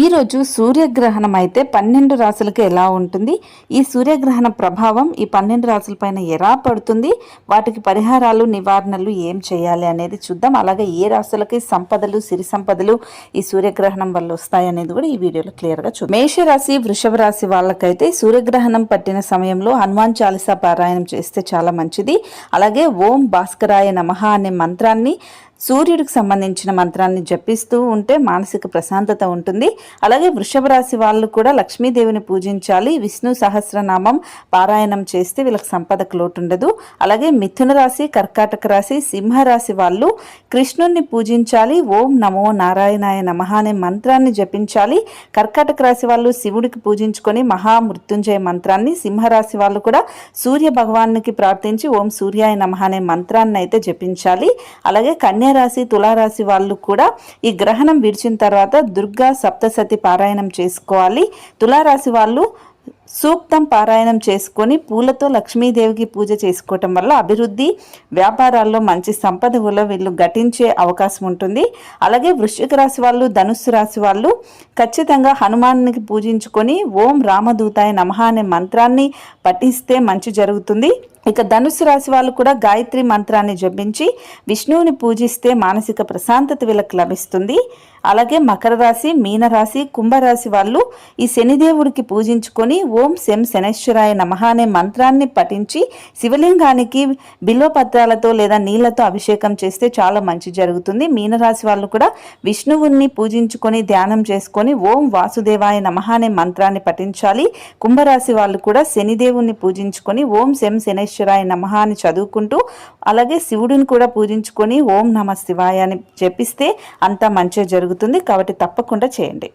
ఈరోజు సూర్యగ్రహణం అయితే పన్నెండు రాసులకు ఎలా ఉంటుంది? ఈ సూర్యగ్రహణ ప్రభావం ఈ పన్నెండు రాసులపైన ఎలా పడుతుంది? వాటికి పరిహారాలు నివారణలు ఏం చేయాలి అనేది చూద్దాం. అలాగే ఏ రాసులకి సంపదలు సిరి సంపదలు ఈ సూర్యగ్రహణం వల్ల వస్తాయి అనేది కూడా ఈ వీడియోలో క్లియర్గా చూద్దాం. మేషరాశి వృషభ రాశి వాళ్ళకైతే సూర్యగ్రహణం పట్టిన సమయంలో హనుమాన్ చాలీసా పారాయణం చేస్తే చాలా మంచిది. అలాగే ఓం భాస్కరాయ నమః అనే మంత్రాన్ని సూర్యుడికి సంబంధించిన మంత్రాన్ని జపిస్తూ ఉంటే మానసిక ప్రశాంతత ఉంటుంది. అలాగే వృషభ రాశి వాళ్ళు కూడా లక్ష్మీదేవిని పూజించాలి. విష్ణు సహస్రనామం పారాయణం చేస్తే వీళ్ళకి సంపదకు లోటు ఉండదు అలాగే మిథున రాశి కర్కాటక రాశి సింహరాశి వాళ్ళు కృష్ణుణ్ణి పూజించాలి. ఓం నమో నారాయణాయ నమః అనే మంత్రాన్ని జపించాలి. కర్కాటక రాశి వాళ్ళు శివుడికి పూజించుకొని మహామృత్యుంజయ మంత్రాన్ని సింహరాశి వాళ్ళు కూడా సూర్య భగవానికి ప్రార్థించి ఓం సూర్యాయ నమ అనే మంత్రాన్ని అయితే జపించాలి. అలాగే కన్యా రాశి తులారాశి వాళ్ళు కూడా ఈ గ్రహణం విడిచిన తర్వాత దుర్గా సప్తసతి పారాయణం చేసుకోవాలి. తులారాశి వాళ్ళు సూక్తం పారాయణం చేసుకొని పూలతో లక్ష్మీదేవికి పూజ చేసుకోవటం వల్ల అభివృద్ధి వ్యాపారాల్లో మంచి సంపద కూడా వీళ్ళు ఘటించే అవకాశం ఉంటుంది. అలాగే వృశ్చిక రాశి వాళ్ళు ధనుస్సు రాశి వాళ్ళు ఖచ్చితంగా హనుమానికి పూజించుకొని ఓం రామదూతాయ నమః అనే మంత్రాన్ని పఠిస్తే మంచి జరుగుతుంది. ఇక ధనుసు రాశి వాళ్ళు కూడా గాయత్రి మంత్రాన్ని జపించి విష్ణువుని పూజిస్తే మానసిక ప్రశాంతత వీళ్ళకి లభిస్తుంది. అలాగే మకర రాశి మీనరాశి కుంభరాశి వాళ్ళు ఈ శనిదేవుడికి పూజించుకొని ఓం శం శనేశ్వరాయ నమః అనే మంత్రాన్ని పఠించి శివలింగానికి బిల్వపత్రాలతో లేదా నీళ్ళతో అభిషేకం చేస్తే చాలా మంచి జరుగుతుంది. మీనరాశి వాళ్ళు కూడా విష్ణువుని పూజించుకొని ధ్యానం చేసుకొని ఓం వాసుదేవాయ నమః అనే మంత్రాన్ని పఠించాలి. కుంభరాశి వాళ్ళు కూడా శనిదేవుని పూజించుకొని ఓం శం శనేశ్వరాయ నమ అని చదువుకుంటూ అలాగే శివుడిని కూడా పూజించుకొని ఓం నమ శివాయ అని చెప్పిస్తే అంతా మంచిగా జరుగుతుంది కాబట్టి తప్పకుండా చేయండి.